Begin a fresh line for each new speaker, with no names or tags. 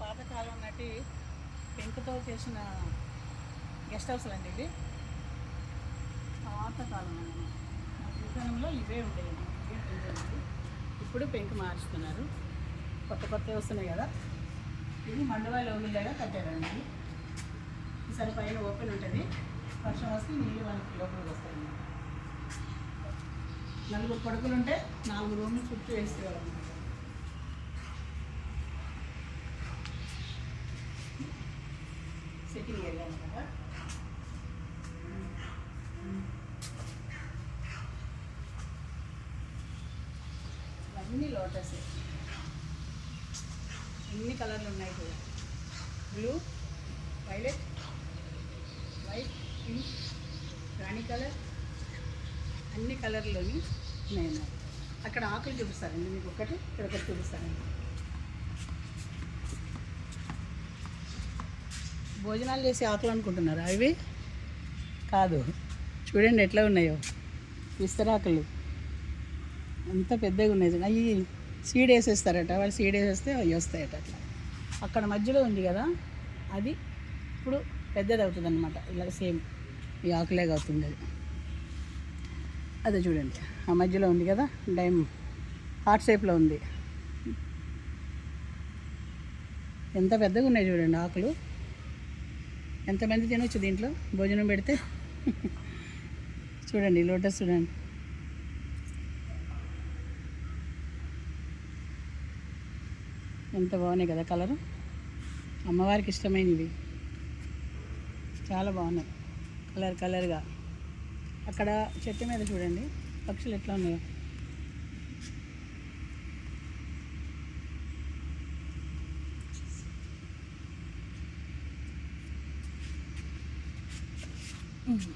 పాతకాలం నాటి పెంకుతో చేసిన గెస్ట్ హౌస్లు అండి ఇవి పాతకాలం అండి. మా జీవితంలో ఇవే ఉండేవి. ఇవే ఉండేవి. ఇప్పుడు పెంకు మార్చుతున్నారు. కొత్త కొత్తవి వస్తున్నాయి కదా. ఇది మండవాయి లోగిల్లాగా కట్టారండి. ఈసారి పైన ఓపెన్ ఉంటుంది. వర్షం వస్తే నీళ్ళు మనకి లోపలికి వస్తాయి. నలుగురు పడుకులు ఉంటే నాలుగు రూమ్లు చుట్టూ వేసేవాళ్ళం. అన్ని లోటస్. ఎన్ని కలర్లు ఉన్నాయి కూడా. బ్లూ వైలెట్ వైట్ పింక్ రాణి కలర్ అన్ని కలర్లోని ఉన్నాయి అక్కడ ఆకులు చూపిస్తారండి మీకు ఒకటి ఇక్కడ ఒకటి చూపిస్తారండి భోజనాలు చేసే ఆకులు అనుకుంటున్నారు అవి కాదు. చూడండి ఎట్లా ఉన్నాయో. విస్తరాకులు. అంత పెద్దగా ఉన్నాయి అవి సీడ్ వేసేస్తారట. వాళ్ళు సీడ్ వేసేస్తే అవి వస్తాయట అట్లా. అక్కడ మధ్యలో ఉంది కదా అది ఇప్పుడు పెద్దది అవుతుంది అనమాట ఇలా సేమ్ ఈ ఆకులేగా అవుతుంది అది. అదే చూడండి. ఆ మధ్యలో ఉంది కదా డైమ్ హార్ట్ షేప్లో ఉంది. ఎంత పెద్దగా ఉన్నాయి చూడండి ఆకులు. ఎంతమంది తినొచ్చు దీంట్లో? భోజనం పెడితే? చూడండి లోటస్ చూడండి. ఎంత బాగున్నాయి కదా కలరు? అమ్మవారికి ఇష్టమైనవి. చాలా బాగున్నాయి. కలర్ కలర్గా. అక్కడ చెట్టు మీద చూడండి. పక్షులు ఎట్లా ఉన్నాయో. ఉమ్.